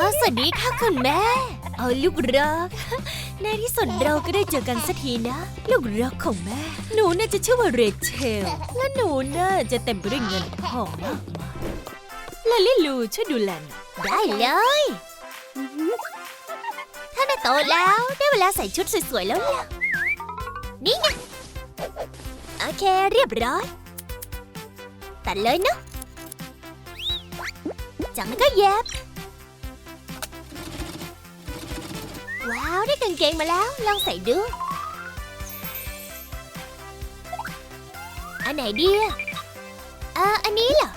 สวัสดีค่ะคุณแม่ เอาลูกรัก ในที่สุดเราก็ได้เจอกันสักทีนะ ลูกรักของแม่ หนูน่าจะชื่อว่าเรเชล และหนูน่าจะเต็มไปด้วยเงินทองมากมายและลิลูช่วยดูแลหน่อยได้เลยถ้าได้โตแล้วได้เวลาใส่ชุดสวยๆแล้วล่ะนี่ไงโอเคเรียบร้อย ตัดเลยเนาะจากนั้นก็เย็บ ว้าวได้กางเกงมาแล้ว ลองใส่ดู อันไหนดีเอออันนี้เหรอ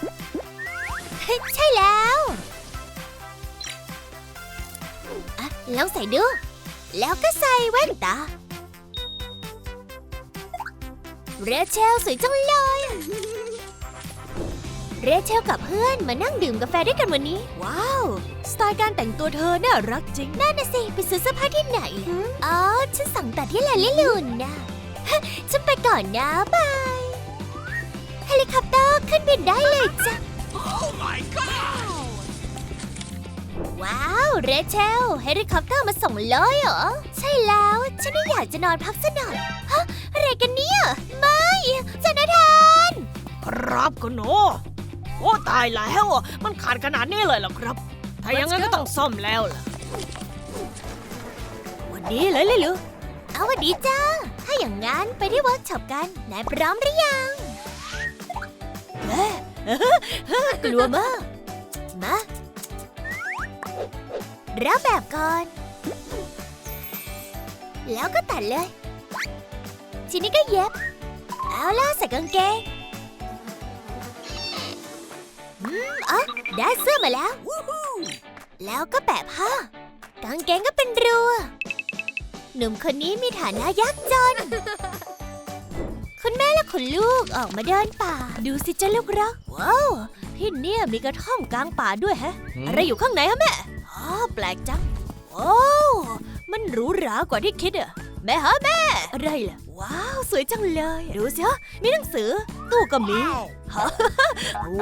ใช่แล้วอะลองใส่ดู แล้วก็ใส่แว่นตา เรเชลสวยจังเลย เรเชลกับเพื่อนมานั่งดื่มกาแฟด้วยกันวันนี้ ว้าว สไตล์การแต่งตัวเธอน่ารักจริงนั่นน่ะสิ ไปซื้อเสื้อผ้าที่ไหนอ๋อฉันสั่งตัดที่ลาลิลูนนะฮะฉันไปก่อนนะบายเฮลิคอปเตอร์ขึ้นบินได้เลยจ้ะว้าว เรเชลเฮลิคอปเตอร์มาส่งเลยเหรอ ใช่แล้ว ฉันไม่อยากจะนอนพักสักหน่อยฮะอะไรกันเนี่ย ไม่จนทาน ครับคุณหนูโอ้ตายแล้วอะมันขาดขนาดนี้เลยเหรอครับ ถ้าอย่างนั้นก็ต้องซ่อมแล้วล่ะ วันนี้เลยเลยลูเอาวันดีจ้า ถ้าอย่างนั้นไปที่เวิร์กช็อปกัน นายพร้อมหรือยังเอ๊ะเอ๊ะเอ๊ะกลัวมาก มารับแบบก่อน แล้วก็ตัดเลย ทีนี้ก็เย็บ เอาล่ะใส่กางเกง อืมอ๋อได้เสื้อมาแล้วแล้วก็แปะผ้ากางเกงก็เป็นรูหนุ่มคนนี้มีฐานะยากจน คุณแม่และคุณลูกออกมาเดินป่า ดูสิจ้าลูกรัก ว้าวที่เนี่ยมีกระท่อมกลางป่าด้วยแฮะ อะไรอยู่ข้างในฮะแม่อ๋อแปลกจัง โอ้ มันหรูหรากว่าที่คิดอะแม่ฮะแม่ อะไรล่ะ ว้าว สวยจังเลย ดูสิฮะมีหนังสือ ตู้ก็มี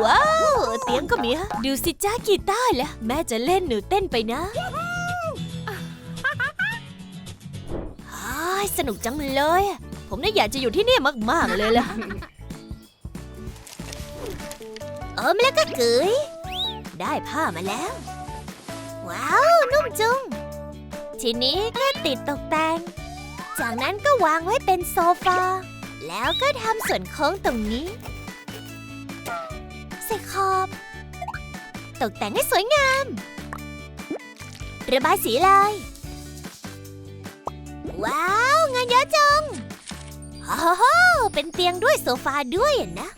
ว้าว เตียงก็มีฮะดูสิจ้ากีตาร์แล้วแม่จะเล่นหนูเต้นไปนะอ้ายสนุกจังเลยอะผมน่าอยากจะอยู่ที่นี่มาก ๆ เลยล่ะเอิมแล้วก็เกยได้ผ้ามาแล้ว ว้าว นุ่มจุงทีนี้แค่ติดตกแต่ง จากนั้นก็วางไว้เป็นโซฟา แล้วก็ทำส่วนโค้งตรงนี้ใส่ขอบ ตกแต่งให้สวยงาม ระบายสีลาย ว้าว งานเยอะจังโอ้โหเป็นเตียงด้วยโซฟาด้วยอะนะ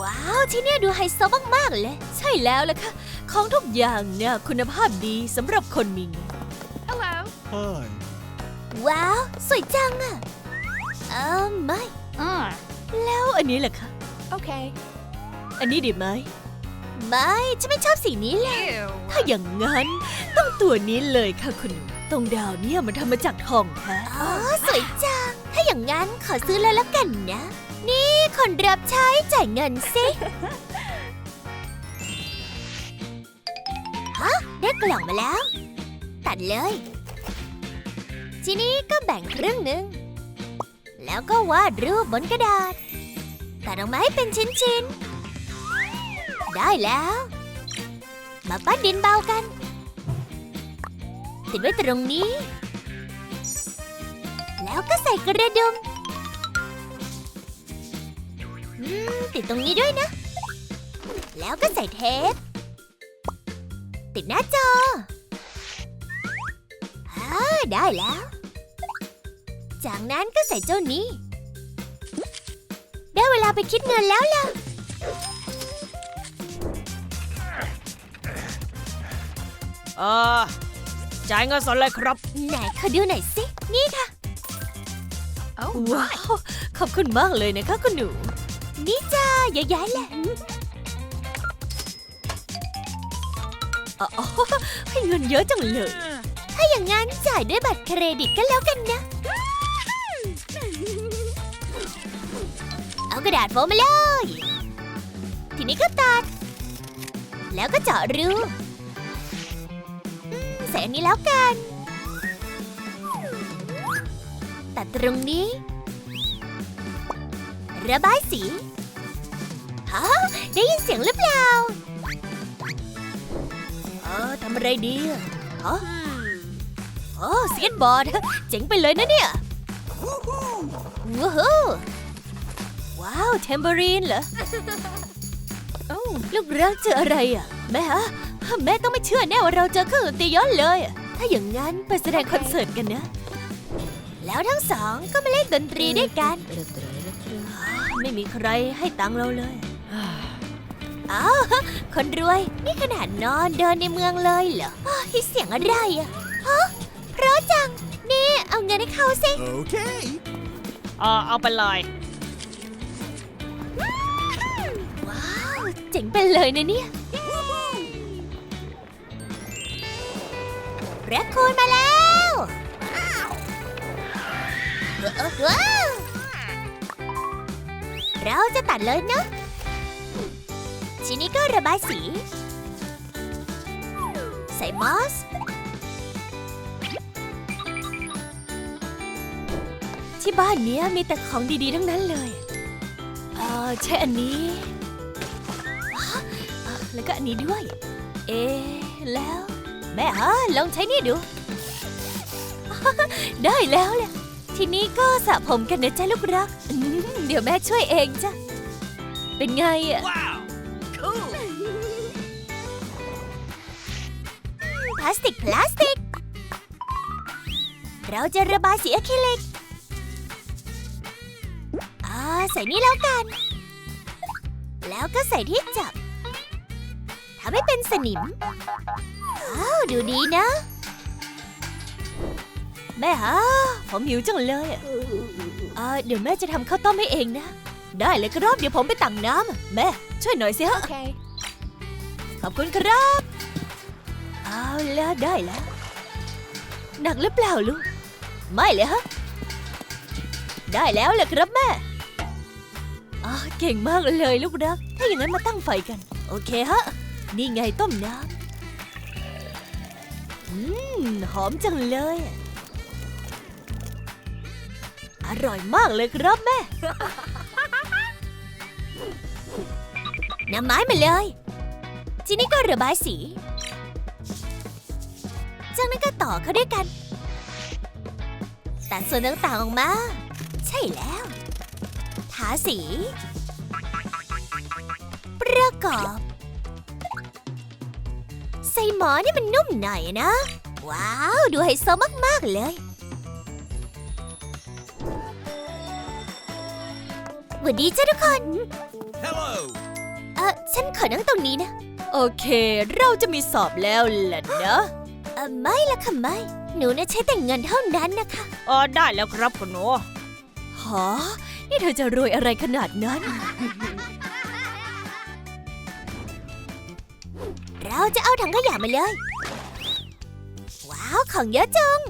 ว้าว ที่เนี่ยดูไฮโซมาก ๆ เลย ใช่แล้วล่ะค่ะ ของทุกอย่างเนี่ยคุณภาพดีสำหรับคนมีเงิน Hello. Hi. ว้าว สวยจังอะเออไม่ Uh, แล้วอันนี้ล่ะคะ okay. อันนี้ดีไหม ไม่ฉันไม่ชอบสีนี้เลย Ew. ถ้าอย่างงั้น ต้องตัวนี้เลยค่ะคุณหนูตรงดาวเนี่ยมันทำมาจากทองแท้อ๋อ สวยจัง ถ้าอย่างงั้นขอซื้อเลยแล้วกันนะ นี่คนรับใช้จ่ายเงินสิ ฮะ ได้กล่องมาแล้ว ตัดเลย ทีนี้ก็แบ่งครึ่งหนึ่ง แล้วก็วาดรูปบนกระดาษ ตัดออกมาให้เป็นชิ้นๆ ได้แล้ว มาปั้นดินเบากัน ติดไว้ตรงนี้ แล้วก็ใส่กระดุมติดตรงนี้ด้วยนะ แล้วก็ใส่เทป ติดหน้าจออาได้แล้ว จากนั้นก็ใส่เจ้านี้ ได้เวลาไปคิดเงินแล้วล่ะ เออจ่ายเงินสดเลยครับ ไหนขอดูหน่อยสิ นี่ค่ะ Oh, ว้าว ขอบคุณมากเลยนะคะคุณหนู นี่จ้าเยอะแยะเลยอ๋อให้เงินเยอะจังเลย ถ้าอย่างงั้นจ่ายด้วยบัตรเครดิตก็แล้วกันนะ เอากระดาษโฟมมาเลย ทีนี้ก็ตัด แล้วก็เจาะรูส่อันนี้แล้วกันแต่ตรงนี้ ระบายสีฮะได้ยินเสียงหรือเปล่าเออทำอะไรดีฮะโอ้สเก็ตบอร์ด เจ๋งไปเลยนะเนี่ยว้า วว้าวเทมเบอรีนเหรอ Oh. ลูกรักเจออะไรอะ แม่ฮะ แม่ต้องไม่เชื่อแน่ว่าเราเจอเครื่องดนตรีย้อนเลยอะถ้าอย่างนั้นไปแสดงคอนเสิร์ตกันนะ แล้วทั้งสองก็มาเล่นดนตรีด้วยกัน ไม่มีใครให้ตังค์เราเลยอ้าวคนรวย นี่ขนาดนอนเดินในเมืองเลยเหรออ้าวเสียงอะไรอะฮะเพราะจัง นี่เอาเงินให้เขาสิ Okay. เออเอาไปเลย เจ๋งไปเลยนะเนี่ยแรคคูนมาแล้วว้าวเราจะตัดเลยเนอะทีนี้ก็ระบายสี ใส่มอส ที่บ้านนี้มีแต่ของดีๆ ทั้งนั้นเลย เออใช่อันนี้ แล้วก็อันนี้ด้วย เอะแล้ว แม่ฮะลองใช้นี่ดู ได้แล้วแหละทีนี้ก็สระผมกันนะจ๊ะลูกรักอืมเดี๋ยวแม่ช่วยเองจ้ะ เป็นไงอะ Wow. Cool. พลาสติก พลาสติก เราจะระบายสีอะคริลิกอ่าใส่นี่แล้วกัน แล้วก็ใส่ที่จับ ทำให้เป็นสนิมอ้าวดูดีนะ แม่ฮะผมหิวจังเลยอะอ่าเดี๋ยวแม่จะทำข้าวต้มให้เองนะ ได้เลยครับเดี๋ยวผมไปตักน้ำแม่ ช่วยหน่อยสิฮะ Okay. ขอบคุณครับ เอาแล้วได้แล้ว หนักหรือเปล่าลูก ไม่เลยฮะ ได้แล้วแหละครับแม่อ๋อเก่งมากเลยลูกรัก ถ้าอย่างนั้นมาตั้งไฟกัน โอเคฮะ นี่ไงต้มน้ำอืม หอมจังเลย อร่อยมากเลยครับแม่นำไม้มาเลย ทีนี้ก็ระบายสี จากนั้นก็ต่อเข้าด้วยกัน ตัดส่วนต่างๆออกมา ใช่แล้ว ทาสี ประกอบ ส่หมอนี่มันนุ่มหน่อยนะ ว้าว ดูไฮโซมาก ๆ เลย หวัสดีจ้าทุกคน Hello. เออฉันขอนั่งตรงนี้นะ โอเค เราจะมีสอบแล้วแหละนะเออไม่ละค่ะไม่ หนูน่ะใช้แต่เงินเท่านั้นนะคะเออได้แล้วครับคุณหนูหอนี่เธอจะรวยอะไรขนาดนั้น เราจะเอาถังขยะมาเลย ว้าว ของเยอะจัง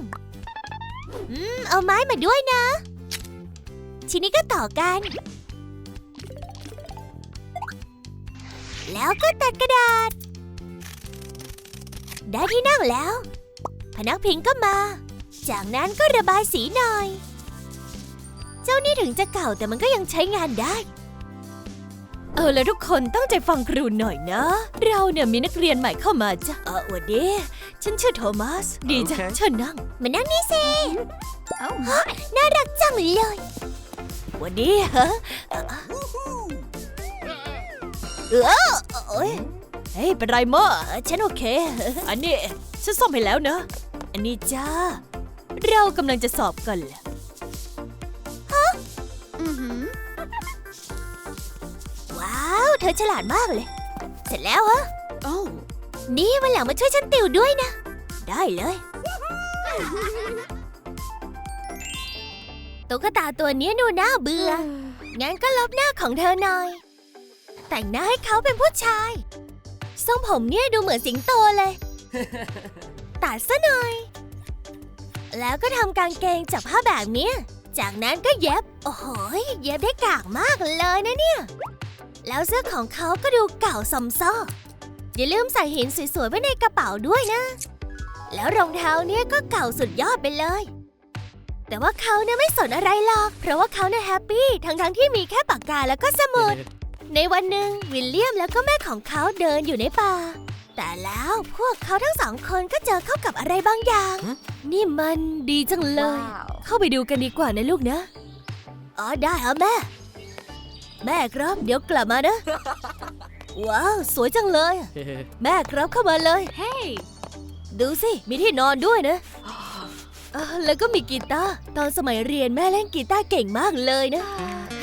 อืม เอาไม้มาด้วยนะ ทีนี้ก็ต่อกัน แล้วก็ตัดกระดาษ ได้ที่นั่งแล้ว พนักพิงก็มา จากนั้นก็ระบายสีหน่อย เจ้านี่ถึงจะเก่าแต่มันก็ยังใช้งานได้ ออแล้วทุกคนตั้งใจฟังครูหน่อยนะ เราเนี่ยมีนักเรียนใหม่เข้ามาจ้ะเออวันดี ฉันชื่อโทมัส ดีจ้ะโอเคเชิญนั่ง มานั่งนี่สิ Oh. น่ารักจังเลยวันดีฮะเออเออโอ้ยเฮ้ยเป็นไรมั้งฉันโอเค อันนี้ฉันซ่อมให้แล้วนะ อันนี้จ้า เรากำลังจะสอบกันแหละ เธอฉลาดมากเลย เสร็จแล้วฮะ Oh. นี่วันหลังมาช่วยฉันติวด้วยนะ ได้เลยตุ๊กตาตัวนี้ดูน่าเบื่อ งั้นก็ลบหน้าของเธอหน่อย แต่งหน้าให้เขาเป็นผู้ชาย ทรงผมเนี่ยดูเหมือนสิงโตเลย ตัดซะหน่อย แล้วก็ทำกางเกงจากผ้าแบบเนี้ยจากนั้นก็เย็บ โอ้โหยเย็บได้กากมากเลยนะเนี่ย แล้วเสื้อของเขาก็ดูเก่าซอมซ้ออย่าลืมใส่หินสวยๆไว้ในกระเป๋าด้วยนะ แล้วรองเท้าเนี่ยก็เก่าสุดยอดไปเลย แต่ว่าเขาเนี่ยไม่สนอะไรหรอก เพราะว่าเขาเนี่ยแฮปปี้ทั้งๆที่มีแค่ปากกาแล้วก็สมุด ในวันหนึ่งวิลเลียมแล้วก็แม่ของเขาเดินอยู่ในป่า แต่แล้วพวกเขาทั้งสองคนก็เจอเข้ากับอะไรบางอย่าง นี่มันดีจังเลย Wow. เข้าไปดูกันดีกว่านะลูกนะ อ๋อได้เหรอแม่ แม่ครับ เดี๋ยวกลับมานะ ว้าว สวยจังเลย แม่ครับเข้ามาเลย Hey. ดูสิ มีที่นอนด้วยนะเอ่อแล้วก็มีกีตาร์ตอนสมัยเรียนแม่เล่นกีตาร์เก่งมากเลยนะ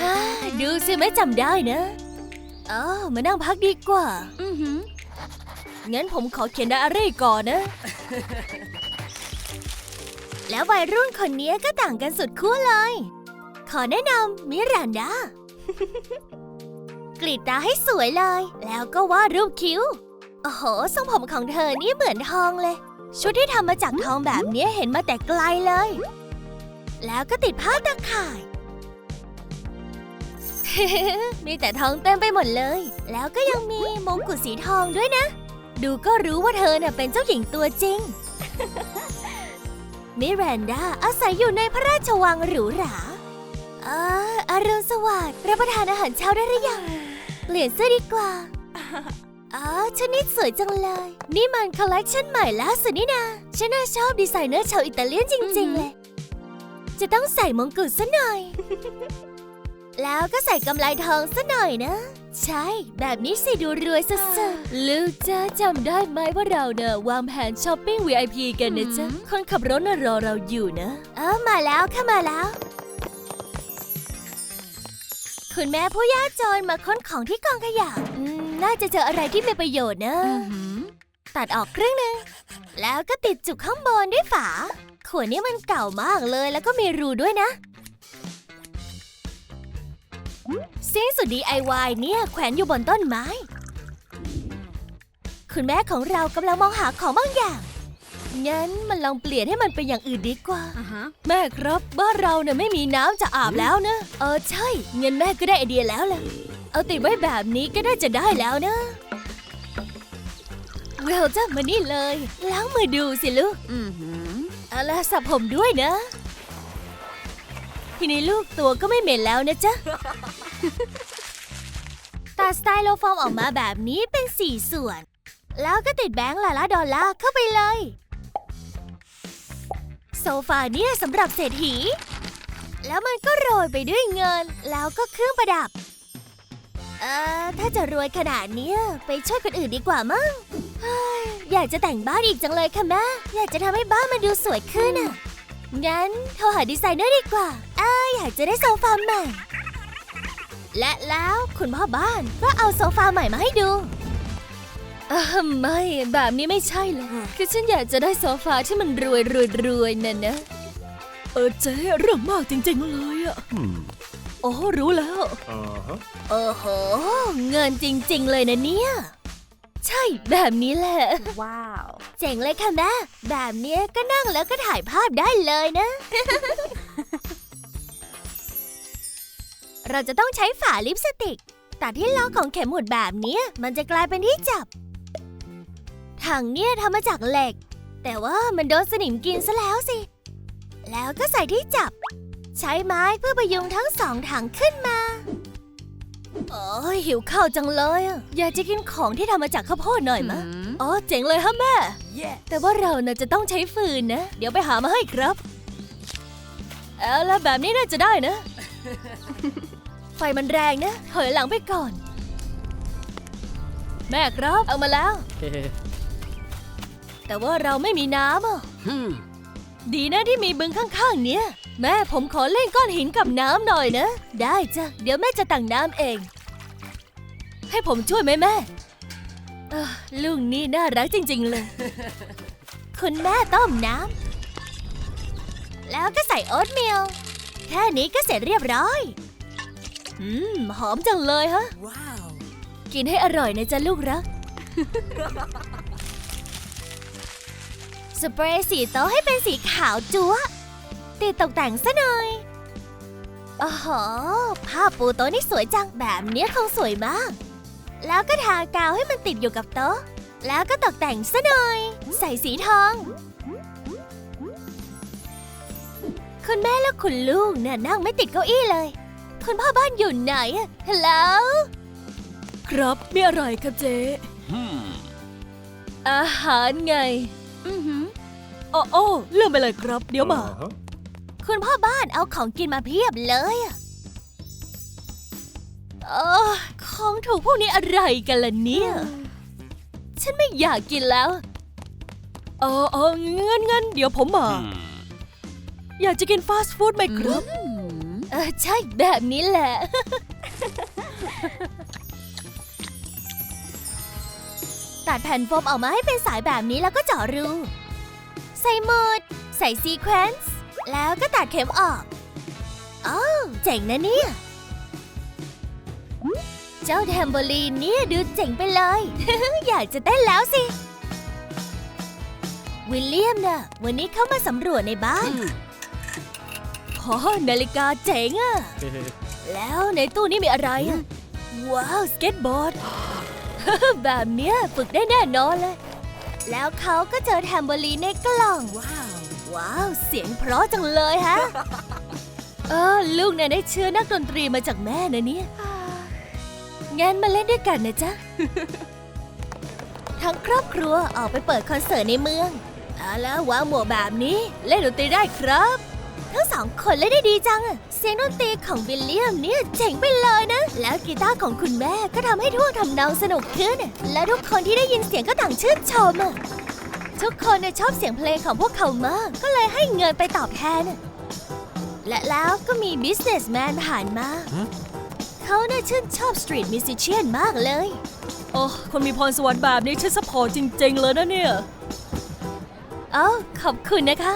ฮ่าดูสิแม่จำได้นะอ๋อมานั่งพักดีกว่า Mm-hmm. งั้นผมขอเขียนไดอารี่ก่อนนะ แล้ววัยรุ่นคนนี้ก็ต่างกันสุดขั้วเลย ขอแนะนำมิรันดา กรีดตาให้สวยเลย แล้วก็วาดรูปคิ้ว โอ้โห ทรงผมของเธอนี่เหมือนทองเลย ชุดที่ทำมาจากทองแบบนี้เห็นมาแต่ไกลเลย แล้วก็ติดผ้าตาข่าย มีแต่ทองเต็มไปหมดเลย แล้วก็ยังมีมงกุฎสีทองด้วยนะ ดูก็รู้ว่าเธอน่ะเป็นเจ้าหญิงตัวจริง มิแรนดาอาศัยอยู่ในพระราชวังหรูหรา อาอรุณสวัสดิ์รับประทานอาหารเช้าได้หรือยัง เปลี่ยนเสื้อดีกว่าอ๋อชุดนี้สวยจังเลย นี่มันคอลเลกชันใหม่ล่าสุดนี่นาฉันน่าชอบดีไซเนอร์ชาวอิตาเลียนจริง ๆ เลย จะต้องใส่มงกุฎซะหน่อย แล้วก็ใส่กำไลทองซะหน่อยนะ ใช่ แบบนี้สิดูรวยสุดๆลูกจ้าจำได้ไหมว่าเราเนอะวางแผนช้อปปิ้ง VIP กันนะจ๊ะคนขับรถน่ะรอเราอยู่นะ เออมาแล้วค่ะมาแล้ว คุณแม่ผู้ยากจนมาค้นของที่กองขยะอืมน่าจะเจออะไรที่มีประโยชน์นะ Mm-hmm. ตัดออกครึ่งหนึ่ง แล้วก็ติดจุกข้างบนด้วยฝา ขวดนี้มันเก่ามากเลยแล้วก็มีรูด้วยนะซิงค์สุด DIY เนี่ยแขวนอยู่บนต้นไม้ คุณแม่ของเรากำลังมองหาของบางอย่าง งั้นมันลองเปลี่ยนให้มันเป็นอย่างอื่นดีกว่า Uh-huh. แม่ครับบ้านเราเนี่ยไม่มีน้ำจะอาบแล้วนะ เออใช่เงินแม่ก็ได้ไอเดียแล้วล่ะ เอาติดไว้แบบนี้ก็น่าจะได้แล้วนะเราจะมานี่เลย ล้างมือดูสิลูก Mm-hmm. เอาล่ะสระผมด้วยนะ ทีนี้ลูกตัวก็ไม่เหม็นแล้วนะจ๊ะ ตัดสไตล์โลฟอร์มออกมาแบบนี้เป็นสี่ส่วน แล้วก็ติดแบงค์ละละดอลลาร์เข้าไปเลย โซฟาเนี่ยสำหรับเศรษฐี แล้วมันก็โรยไปด้วยเงิน แล้วก็เครื่องประดับ เอ่อ ถ้าจะรวยขนาดเนี้ยไปช่วยคนอื่นดีกว่ามั้งเฮ้ยอยากจะแต่งบ้านอีกจังเลยค่ะแม่ อยากจะทำให้บ้านมันดูสวยขึ้นอะ งั้นโทรหาดีไซเนอร์ดีกว่าอ้าอยากจะได้โซฟาใหม่ และแล้วคุณพ่อบ้านก็เอาโซฟาใหม่มาให้ดู เออไม่แบบนี้ไม่ใช่เลย คือฉันอยากจะได้โซฟาที่มันรวยรวยรวยน่ะนะ เออเจ๊เรื่องมากจริง ๆ เลยอะ Hmm. โอ้รู้แล้ว Uh-huh. โอ้โห เงินจริง ๆ เลยนะเนี่ย ใช่แบบนี้แหละ Wow. เจ๋งเลยค่ะแม่แบบเนี้ยก็นั่งแล้วก็ถ่ายภาพได้เลยนะ เราจะต้องใช้ฝาลิปสติกตัดที่ล้อของเข็มหมุดแบบเนี้ยมันจะกลายเป็นที่จับ ถังเนี่ยทำมาจากเหล็ก แต่ว่ามันโดนสนิมกินซะแล้วสิ แล้วก็ใส่ที่จับ ใช้ไม้เพื่อประยุงทั้งสองถังขึ้นมา โอ้ยหิวข้าวจังเลยอะอยากจะกินของที่ทำมาจากข้าวโพดหน่อยมะ Mm-hmm. อ๋อเจ๋งเลยฮะแม่ Yeah. แต่ว่าเราน่ะจะต้องใช้ฟืนนะ เดี๋ยวไปหามาให้ครับ เอาละแบบนี้น่าจะได้นะ ไฟมันแรงนะถอยหลังไปก่อน แม่ครับ เอามาแล้ว แต่ว่าเราไม่มีน้ำอะ Hmm. ดีนะที่มีบึงข้างๆ เนี้ย แม่ผมขอเล่นก้อนหินกับน้ำหน่อยนะ ได้จ้ะ เดี๋ยวแม่จะตักน้ำเอง ให้ผมช่วยไหมแม่เอ้อลูกนี่น่ารักจริง ๆ เลย คุณแม่ต้มน้ำ แล้วก็ใส่โอ๊ตมิลแค่นี้ก็เสร็จเรียบร้อย อืม หอมจังเลยฮะ Wow. กินให้อร่อยนะจ๊ะลูกรัก สเปรย์สีโต๊ะให้เป็นสีขาวจั๊วติดตกแต่งซะหน่อยโอ้โหผ้าปูโต๊ะนี่สวยจังแบบเนี้ยคงสวยมาก แล้วก็ทากาวให้มันติดอยู่กับโต๊ะ แล้วก็ตกแต่งซะหน่อย ใส่สีทอง คุณแม่และคุณลูกเนี่ยนั่งไม่ติดเก้าอี้เลย คุณพ่อบ้านอยู่ไหนฮัลโหลครับไม่อร่อยครับเจ๊อาหารไง อือหื โอ้โอ้เลื่อนไปเลยครับ เดี๋ยวมา Uh-huh. คุณพ่อบ้านเอาของกินมาเพียบเลยอะเออของถูกพวกนี้อะไรกันล่ะเนี่ย ฉันไม่อยากกินแล้ว เออเออเงินเงินเดี๋ยวผมมา Hmm. อยากจะกินฟาสต์ฟู้ดไหมครับอืมเออใช่แบบนี้แหละ ตัดแผ่นโฟมออกมาให้เป็นสายแบบนี้แล้วก็เจาะรูใส่หมดใส่ซีเควนซ์แล้วก็ตัดเข็มออกอ้เจ๋งนะเนี่ย เจ้าแทมโบลีนเนี่ยดูเจ๋งไปเลย อยากจะเต้นแล้วสิ วิลเลียมน่ะวันนี้เขามาสำรวจในบ้านขอนาฬิกาเจ๋งอะแล้วในตู้นี้มีอะไรอะว้าว สเก็ตบอร์ด แบบเนี้ยฝึกได้แน่นอนเลย แล้วเขาก็เจอแทมโบลีนในกล่อง ว้าว ว้าว เสียงเพราะจังเลยฮะ เออ ลูกเนี่ยได้เชื้อนักดนตรีมาจากแม่นะเนี่ย งั้นมาเล่นด้วยกันนะจ๊ะ ทั้งครอบครัวออกไปเปิดคอนเสิร์ตในเมือง เอาแล้ววางหมวกแบบนี้ เล่นดนตรีได้ครับ ทั้งสองคนเล่นได้ดีจังอะเสียงดนตรีของวิลเลียมเนี่ยเจ๋งไปเลยนะ แล้วกีตาร์ของคุณแม่ก็ทำให้ท่วงทำนองสนุกขึ้นอะและทุกคนที่ได้ยินเสียงก็ต่างชื่นชมอะทุกคนเนี่ยชอบเสียงเพลงของพวกเขามาก ก็เลยให้เงินไปตอบแทนอะและแล้วก็มี businessman ผ่านมาฮะเขาเนี่ยชื่นชอบ street musician มากเลย โอ้ คนมีพรสวรรค์แบบนี้ฉันสปอร์ตจริง ๆ เลยนะเนี่ย เอ้าขอบคุณนะคะ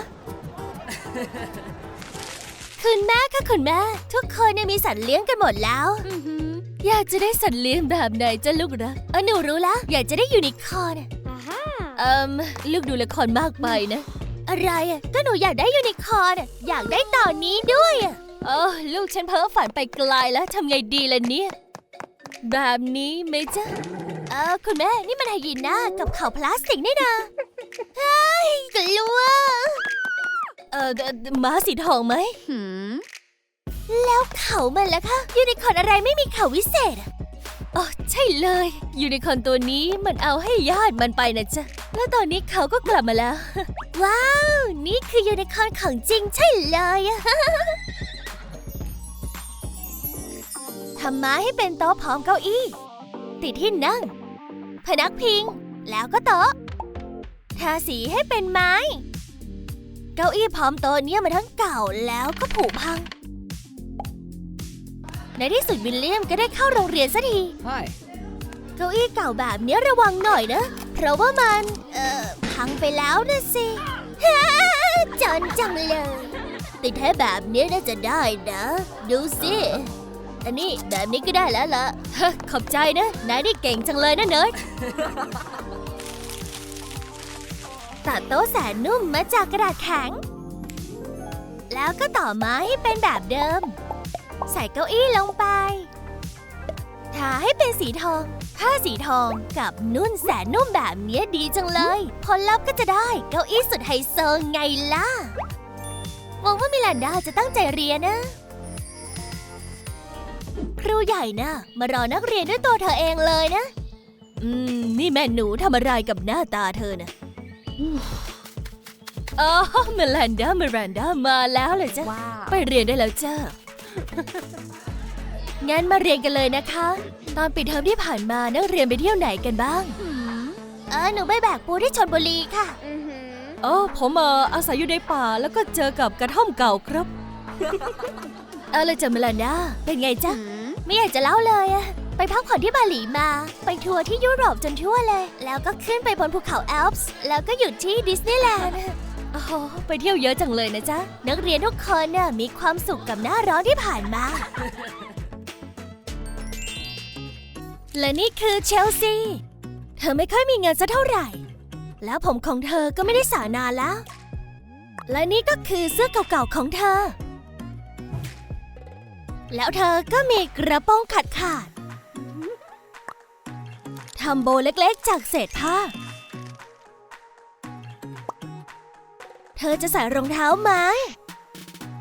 คุณแม่ค่ะคุณแม่ ทุกคนเนี่ยมีสัตว์เลี้ยงกันหมดแล้วอือหืออยากจะได้สัตว์เลี้ยงแบบไหนจะลูกรักเออหนูรู้แล้ว อยากจะได้ยูนิคอร์นอะอ่าฮะเอิมลูกดูละครมากไปนะ อะไรอะก็หนูอยากได้ยูนิคอร์นอะอยากได้ตอนนี้ด้วยอะเออลูกฉันเพ้อฝันไปไกลแล้วทำไงดีล่ะเนี่ย แบบนี้ไหมจ๊ะเออคุณแม่นี่มันไฮยีน่ากับข่าวพลาสติกนี่นะเฮ้ยกลัว เออเอ่อม้าสีทองไหม หืมแล้วเขามันล่ะคะยูนิคอร์นอะไรไม่มีเขาวิเศษอะอ๋อใช่เลย ยูนิคอร์นตัวนี้มันเอาให้ญาติมันไปนะจ๊ะ แล้วตอนนี้เขาก็กลับมาแล้ว ว้าว นี่คือยูนิคอร์นของจริงใช่เลยอะ ทำไม้ให้เป็นโต๊ะพร้อมเก้าอี้ ติดที่นั่ง พนักพิง แล้วก็โต๊ะ ทาสีให้เป็นไม้ เก้าอี้พร้อมโต๊ะเนี่ยมันทั้งเก่าแล้วก็ผุพัง ในที่สุดวิลเลียมก็ได้เข้าโรงเรียนสักที Hi. เก้าอี้เก่าแบบเนี้ยระวังหน่อยนะ เพราะว่ามัน เอ่อ พังไปแล้วนะสิฮ่าจนจังเลย ติดให้แบบเนี้ยน่าจะได้นะ ดูสิอันนี้แบบนี้ก็ได้แล้วล่ะฮะขอบใจนะ นายนี่เก่งจังเลยนะเนิร์ด ตัดโต๊ะแสนนุ่มมาจากกระดาษแข็ง แล้วก็ต่อไม้ให้เป็นแบบเดิม ใส่เก้าอี้ลงไป ทาให้เป็นสีทองผ้าสีทองกับนุ่นแสนนุ่มแบบเนี้ยดีจังเลย ผลลัพธ์ก็จะได้เก้าอี้สุดไฮโซไงล่ะหวังว่ามิลันดาจะตั้งใจเรียนนะ ครูใหญ่นะมารอนักเรียนด้วยตัวเธอเองเลยนะ อืม นี่แม่หนูทำอะไรกับหน้าตาเธอนะ อ๋อเมลันดาเมรันดามาแล้วเลยจ้ะว้าวไปเรียนได้แล้วจ้างั้นมาเรียนกันเลยนะคะ ตอนปิดเทอมที่ผ่านมานักเรียนไปเที่ยวไหนกันบ้างหืมเออหนูไปแบกปูที่ชนบุรีค่ะอือหือเออผมเอออาศัยอยู่ในป่าแล้วก็เจอกับกระท่อมเก่าครับ เออเลยจำเมลานาเป็นไงจ๊ะหืมไม่อยากจะเล่าเลยอะ ไปพักผ่อนที่บาหลีมา ไปทัวร์ที่ยุโรปจนทั่วเลย แล้วก็ขึ้นไปบนภูเขาแอลป์สแล้วก็หยุดที่ดิสนีย์แลนด์โอ้โหไปเที่ยวเยอะจังเลยนะจ๊ะ นักเรียนทุกคนน่ะมีความสุขกับหน้าร้อนที่ผ่านมา และนี่คือเชลซี เธอไม่ค่อยมีเงินสักเท่าไหร่ แล้วผมของเธอก็ไม่ได้สานานแล้ว และนี่ก็คือเสื้อเก่าๆของเธอ แล้วเธอก็มีกระโปรงขาดขาดๆ ทำโบเล็กๆ จากเศษผ้า เธอจะใส่รองเท้าไม้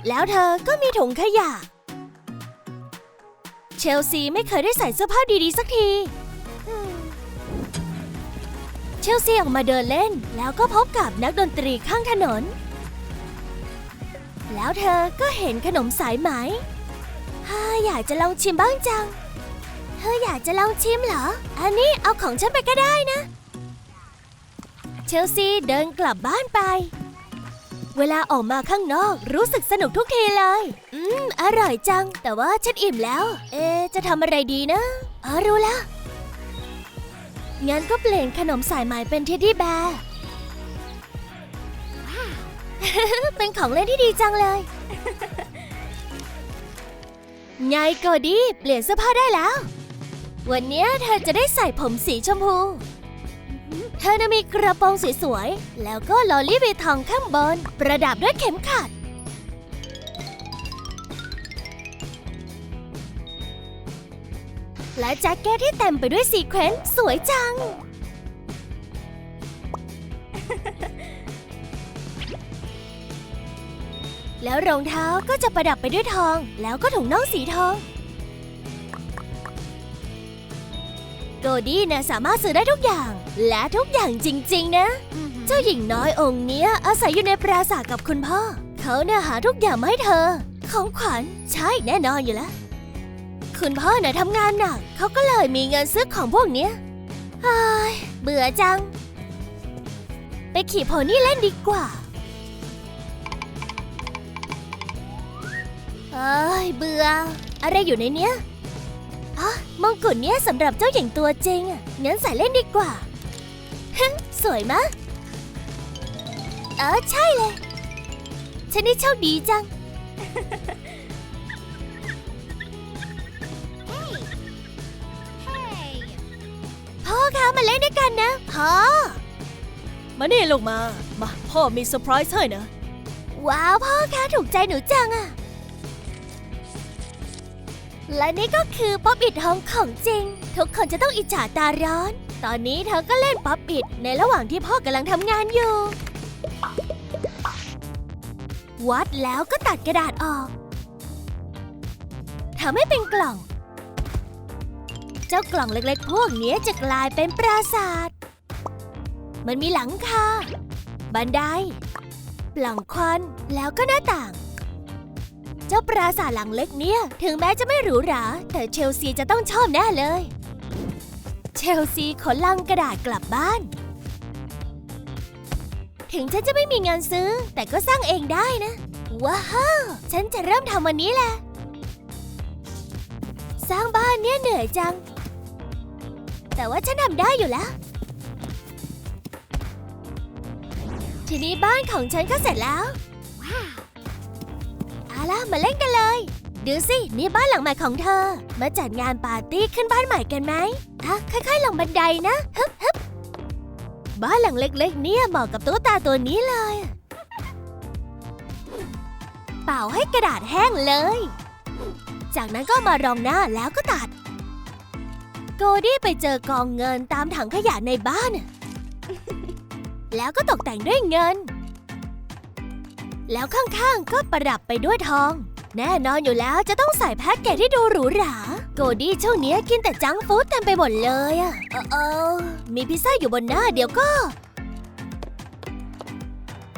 แล้วเธอก็มีถุงขยะ เชลซีไม่เคยได้ใส่เสื้อผ้าดีๆ สักทีเชลซีออกมาเดินเล่น แล้วก็พบกับนักดนตรีข้างถนน แล้วเธอก็เห็นขนมสายไหม อยากจะลองชิมบ้างจัง เธออยากจะลองชิมเหรอ อันนี้เอาของฉันไปก็ได้นะ เชลซีเดินกลับบ้านไป เวลาออกมาข้างนอกรู้สึกสนุกทุกทีเลย อืม อร่อยจัง แต่ว่าฉันอิ่มแล้ว เอจะทำอะไรดีนะอ๋อรู้แล้วงั้นก็เปลี่ยนขนมสายไหมเป็นเท็ดดี้แบร์เป็นของเล่นที่ดีจังเลย ไงโกดี้เปลี่ยนเสื้อผ้าได้แล้ว วันนี้เธอจะได้ใส่ผมสีชมพู เธอน่ะมีกระโปรงสวยๆ แล้วก็ลอลลี่เวทองข้างบน ประดับด้วยเข็มขัด และแจ็คเก็ตที่เต็มไปด้วยซีเควนซ์สวยจัง แล้วรองเท้าก็จะประดับไปด้วยทอง แล้วก็ถุงน่องสีทอง โกดี้นะสามารถซื้อได้ทุกอย่าง และทุกอย่างจริง ๆ นะ เจ้าหญิงน้อยองค์เนี้ยอาศัยอยู่ในปราสาทกับคุณพ่อ เขาเนี่ยหาทุกอย่างมาให้เธอ ของขวัญใช่แน่นอนอยู่แล้ว คุณพ่อน่ะทำงานหนัก เขาก็เลยมีเงินซื้อของพวกเนี้ยเฮ้ยเบื่อจัง ไปขี่โพนี่เล่นดีกว่าเอ้ยเบื่อ อะไรอยู่ในเนี้ย อ๋อมงกุฎเนี้ยสำหรับเจ้าหญิงตัวจริงอะงั้นใส่เล่นดีกว่าฮึสวยมะเออใช่เลย ฉันนี่โชคดีจัง พ่อคะมาเล่นด้วยกันนะพ่อ มานี่ลูกมา มา พ่อมีเซอร์ไพรส์ให้นะ ว้าวพ่อคะถูกใจหนูจังอะ และนี่ก็คือป๊อปอิดทองของจริง ทุกคนจะต้องอิจฉาตาร้อน ตอนนี้เธอก็เล่นป๊อปอิดในระหว่างที่พ่อกำลังทำงานอยู่ วัดแล้วก็ตัดกระดาษออกทำให้เป็นกล่อง เจ้ากล่องเล็กๆ พวกนี้จะกลายเป็นปราสาท มันมีหลังคาบันได ปล่องควันแล้วก็หน้าต่าง เจ้าปราสาทหลังเล็กเนี่ย ถึงแม้จะไม่หรูหรา แต่เชลซีจะต้องชอบแน่เลย เชลซีขนลังกระดาษกลับบ้าน ถึงฉันจะไม่มีเงินซื้อ แต่ก็สร้างเองได้นะว้าวฉันจะเริ่มทำวันนี้แหละ สร้างบ้านเนี่ยเหนื่อยจัง แต่ว่าฉันทำได้อยู่แล้ว ทีนี้บ้านของฉันก็เสร็จแล้วว้าวาล่ะมาเล่นกันเลย ดูสิ นี่บ้านหลังใหม่ของเธอ มาจัดงานปาร์ตี้ขึ้นบ้านใหม่กันไหมอะค่อยๆลงบันไดนะฮึบฮึบบ้านหลังเล็กๆ เนี่ยเหมาะกับตุ๊กตาตัวนี้เลย เป่าให้กระดาษแห้งเลย จากนั้นก็มารองหน้าแล้วก็ตัด โกดี้ไปเจอกองเงินตามถังขยะในบ้าน แล้วก็ตกแต่งด้วยเงิน แล้วข้างๆ ก็ประดับไปด้วยทอง แน่นอนอยู่แล้วจะต้องใส่แพ็กเกจที่ดูหรูหรา โกดี้ช่วงนี้กินแต่จังฟู้ดเต็มไปหมดเลยอะเออเอมีพิซซ่าอยู่บนหน้าเดี๋ยวก็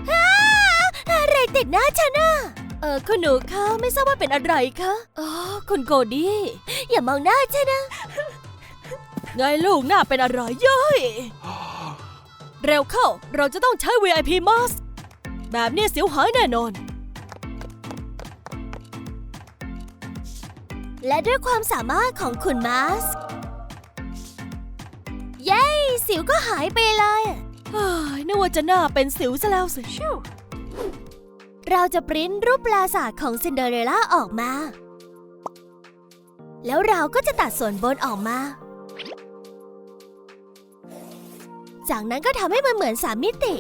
อ้าอะไรติดหน้าฉันอะเออคุณหนูคะไม่ทราบว่าเป็นอะไรคะอ๋อคุณโกดี้อย่ามองหน้าฉันนะ ไงลูกหน้าเป็นอะไรเย้ย เร็วเข้า เราจะต้องใช้ VIP mask แบบนี้สิวหายแน่นอน และด้วยความสามารถของคุณมาสก์เย้ สิวก็หายไปเลยอะเฮ้ยนึกว่าจะหน้าเป็นสิวซะแล้วสิเราจะปริ้นรูปปราสาทของซินเดอเรลล่าออกมา แล้วเราก็จะตัดส่วนบนออกมา จากนั้นก็ทำให้มันเหมือนสามมิติ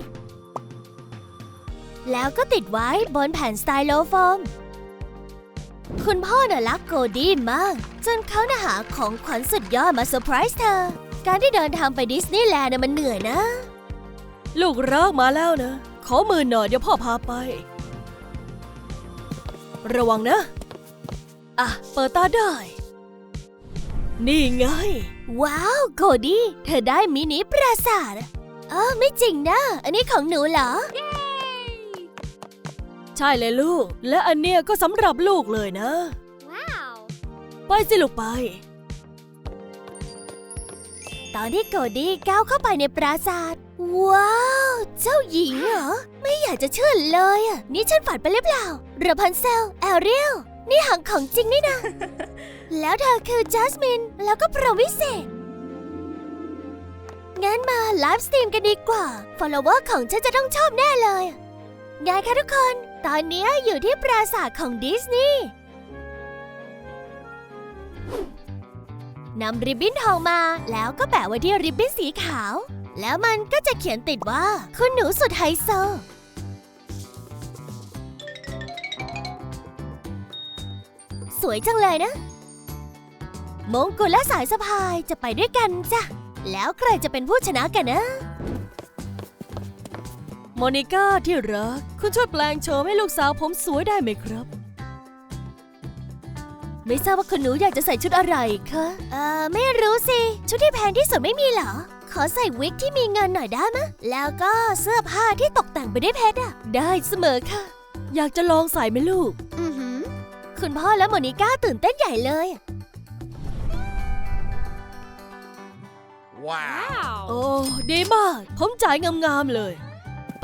แล้วก็ติดไว้บนแผ่นสไตโลโฟม คุณพ่อน่ะรักโกดี้มาก จนเขาน่ะหาของขวัญสุดยอดมาเซอร์ไพรส์เธอ การที่เดินทางไปดิสนีย์แลนด์น่ะมันเหนื่อยนะ ลูกรักมาแล้วนะ ขอมือหน่อยเดี๋ยวพ่อพาไป ระวังนะ อะ เปิดตาได้ นี่ไง ว้าวโคดี้ เธอได้มินิปราสาทเออไม่จริงนะ อันนี้ของหนูเหรอใช่เลยลูก และอันเนี้ยก็สำหรับลูกเลยนะ ว้าว ไปสิลูกไป ตอนที่โกดี้ก้าวเข้าไปในปราสาท ว้าว เจ้าหญิงเหรอ ไม่อยากจะเชื่อเลยอะ นี่ฉันฝันไปหรือเปล่าราพันเซล แอเรียล นี่หางของจริงนี่นะ แล้วเธอคือจัสมิน แล้วก็พรหมวิเศษ งั้นมาไลฟ์สตรีมกันดีกว่า follower ของฉันจะต้องชอบแน่เลย ไงคะทุกคน ตอนนี้อยู่ที่ปราสาทของดิสนีย์นำริบบิ้นทองมาแล้วก็แปะไว้ที่ริบบิ้นสีขาว แล้วมันก็จะเขียนติดว่าคุณหนูสุดไฮโซ สวยจังเลยนะ มงกุฎและสายสะพายจะไปด้วยกันจ้ะ แล้วใครจะเป็นผู้ชนะกันนะ โมนิก้าที่รัก คุณช่วยแปลงโฉมให้ลูกสาวผมสวยได้ไหมครับ ไม่ทราบว่าคุณหนูอยากจะใส่ชุดอะไรคะ เอ่อ ไม่รู้สิ ชุดที่แพงที่สุดไม่มีเหรอ ขอใส่วิกที่มีเงินหน่อยได้มะ แล้วก็เสื้อผ้าที่ตกแต่งไปด้วยเพชรอะได้เสมอค่ะ อยากจะลองใส่ไหมลูก อือหือ คุณพ่อและโมนิก้าตื่นเต้นใหญ่เลย Wow. โอ้ ดีมาก ผมจ่ายงามๆเลย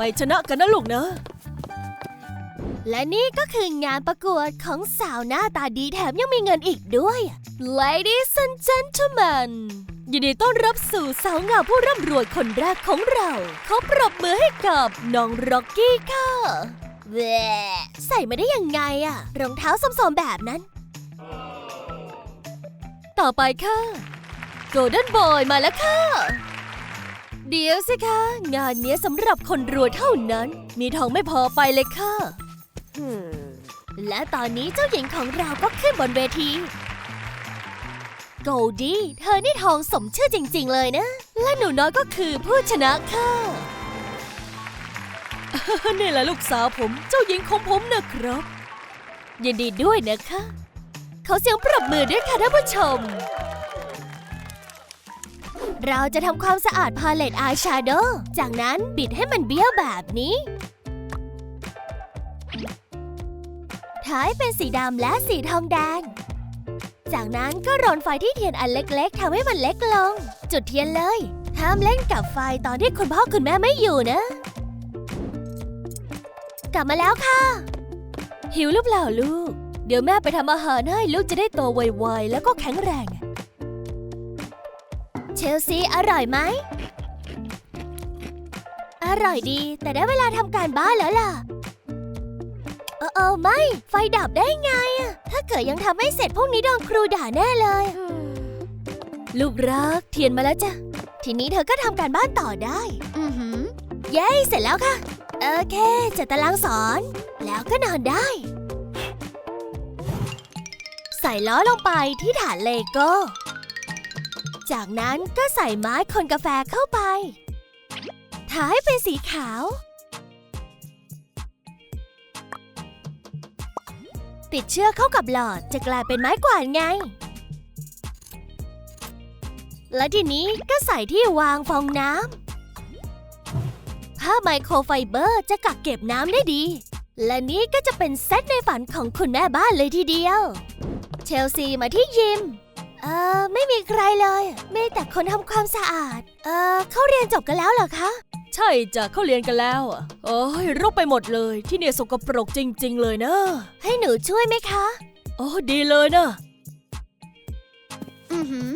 ไปชนะกันนะลูกนะและนี่ก็คืองานประกวดของสาวหน้าตาดีแถมยังมีเงินอีกด้วย Ladies and gentlemen ยินดีต้อนรับสู่สาวงามผู้ร่ำรวยคนแรกของเราขอปรบมือให้กับน้องร็อกกี้ค่ะแวใส่มาได้ยังไงอะรองเท้าส้มๆแบบนั้น ต่อไปค่ะ Golden Boy มาแล้วค่ะ เดี๋ยวสิคะ งานเนี้ยสำหรับคนรวยเท่านั้น มีทองไม่พอไปเลยค่ะ และตอนนี้เจ้าหญิงของเราก็ขึ้นบนเวที โกลดี้เธอนี่ทองสมชื่อจริง ๆ เลยนะ และหนูน้อยก็คือผู้ชนะค่ะ นี่แหละลูกสาวผม เจ้าหญิงของผมนะครับยินดีด้วยนะคะเขาเสียงปรบมือด้วยค่ะท่านผู้ชม เราจะทำความสะอาดพาเลตอายแชโดว์จากนั้นบิดให้มันเบี้ยวแบบนี้ ท้ายเป็นสีดำและสีทองแดง จากนั้นก็รอนไฟที่เทียนอันเล็กๆทำให้มันเล็กลง จุดเทียนเลยห้ามเล่นกับไฟตอนที่คุณพ่อคุณแม่ไม่อยู่นะ กลับมาแล้วค่ะ หิวหรือเปล่าลูก เดี๋ยวแม่ไปทำอาหารให้ลูกจะได้โตไวๆแล้วก็แข็งแรง เชลซีอร่อยไหม อร่อยดี แต่ได้เวลาทำการบ้านแล้วล่ะ เออเออไม่ ไฟดับได้ไงอะถ้าเกิดยังทำไม่เสร็จพวกนี้โดนครูด่าแน่เลย ลูกรักเทียนมาแล้วจ้ะ ทีนี้เธอก็ทำการบ้านต่อได้ อือหือ เย้ เสร็จแล้วค่ะ โอเคจัดตารางสอน แล้วก็นอนได้ ใส่ล้อลงไปที่ฐานเลโก้ จากนั้นก็ใส่ไม้คนกาแฟเข้าไปท้ายเป็นสีขาว ติดเชือกเข้ากับหลอดจะกลายเป็นไม้กวาดไง และทีนี้ก็ใส่ที่วางฟองน้ำผ้าไมโครไฟเบอร์จะกักเก็บน้ำได้ดี และนี่ก็จะเป็นเซตในฝันของคุณแม่บ้านเลยทีเดียว เชลซีมาที่ยิม เอ่อไม่มีใครเลยมีแต่คนทำความสะอาด เอ่อเขาเรียนจบกันแล้วเหรอคะ ใช่จ้ะเขาเรียนกันแล้วอะโอ้ยรกไปหมดเลย ที่เนี่ยสกปรกจริง ๆ เลยนะ ให้หนูช่วยไหมคะ โอ้ดีเลยนะ อือหือ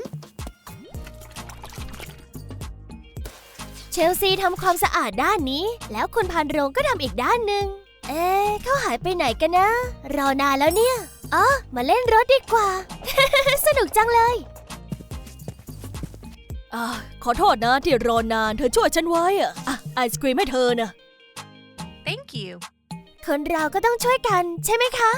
เชลซีทำความสะอาดด้านนี้ แล้วคุณพันโรงก็ทำอีกด้านหนึ่ง เอ๊ะเขาหายไปไหนกันนะ รอนานแล้วเนี่ย อ๋อ มาเล่นรถดีกว่า สนุกจังเลยอ่าขอโทษนะที่รอนาน เธอช่วยฉันไว้อะอะไอศกรีมให้เธอนะ thank you คนเราก็ต้องช่วยกันใช่ไหมคะ